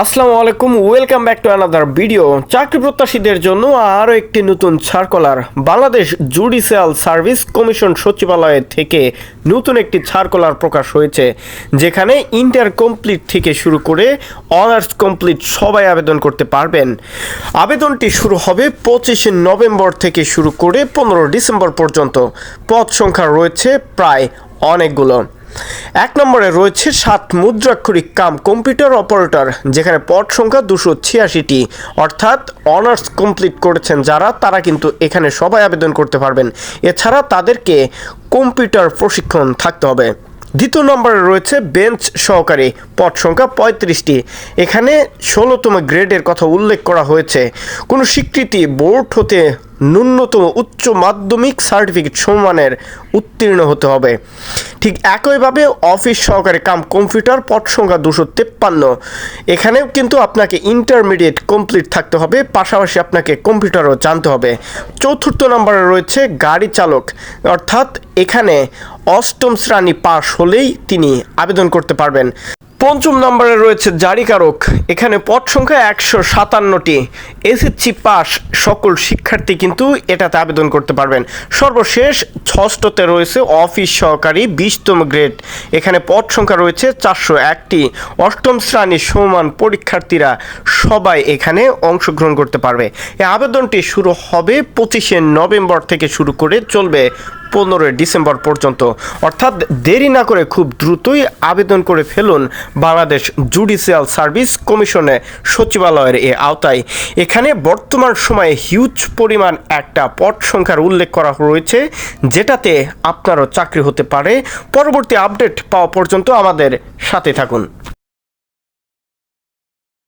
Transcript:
আসসালামু আলাইকুম, welcome back to another video চাকরি প্রত্যাশীদের জন্য আরও একটি নতুন circular Bangladesh judicial service commission সচিবালয় থেকে নতুন একটি সার্কুলার প্রকাশ হয়েছে, যেখানে ইন্টার কমপ্লিট থেকে শুরু করে অনার্স কমপ্লিট সবাই আবেদন করতে পারবেন। আবেদনটি শুরু হবে পঁচিশে নভেম্বর থেকে শুরু করে পনেরো ডিসেম্বর পর্যন্ত। পদ সংখ্যা রয়েছে প্রায় অনেকগুলো। এক নম্বরে রয়েছে সাত মুদ্রাক্ষরিক কাম কম্পিউটার অপারেটর যেখানে পদ সংখ্যা দুশো ছিয়াশিটি। অর্থাৎ অনার্স কমপ্লিট করেছেন যারা, তারা কিন্তু এখানে সবাই আবেদন করতে পারবেন। এছাড়া তাদেরকে কম্পিউটার প্রশিক্ষণ থাকতে হবে। দ্বিতীয় নম্বরে রয়েছে বেঞ্চ সহকারী, পদ সংখ্যা পঁয়ত্রিশটি। এখানে ষোলোতম গ্রেডের কথা উল্লেখ করা হয়েছে। কোনো স্বীকৃতি বোর্ড হতে ন্যূনতম উচ্চ মাধ্যমিক সার্টিফিকেট সম্মানের উত্তীর্ণ হতে হবে। ঠিক একইভাবে অফিস সহকারে কাম কম্পিউটার, পদ সংখ্যা দুশো তেপ্পান্ন। এখানেও কিন্তু আপনাকে ইন্টারমিডিয়েট কমপ্লিট থাকতে হবে, পাশাপাশি আপনাকে কম্পিউটারও জানতে হবে। চতুর্থ নম্বরে রয়েছে গাড়ি চালক, অর্থাৎ এখানে অষ্টম শ্রেণি পাশ হলেই তিনি আবেদন করতে পারবেন। পঞ্চম নম্বরে রয়েছে জারিকারক। এখানে পদ সংখ্যা একশো সাতান্নটি। এসএসসি পাস সকল শিক্ষার্থী কিন্তু এটাতে আবেদন করতে পারবেন। সর্বশেষ ষষ্ঠতে রয়েছে অফিস সহকারী বিশতম গ্রেড। এখানে পদ সংখ্যা রয়েছে চারশো একটি। অষ্টম শ্রেণির সমান পরীক্ষার্থীরা সবাই এখানে অংশগ্রহণ করতে পারবে। এই আবেদনটি শুরু হবে পঁচিশে নভেম্বর থেকে শুরু করে চলবে পনেরোই ডিসেম্বর পর্যন্ত। অর্থাৎ দেরি না করে খুব দ্রুতই আবেদন করে ফেলুন বাংলাদেশ জুডিশিয়াল সার্ভিস কমিশনে সচিবালয়ের এ আওতায়। এখানে বর্তমান সময়ে হিউজ পরিমাণ একটা পদ সংখ্যার উল্লেখ করা রয়েছে, যেটাতে আপনারও চাকরি হতে পারে। পরবর্তী আপডেট পাওয়া পর্যন্ত আমাদের সাথে থাকুন।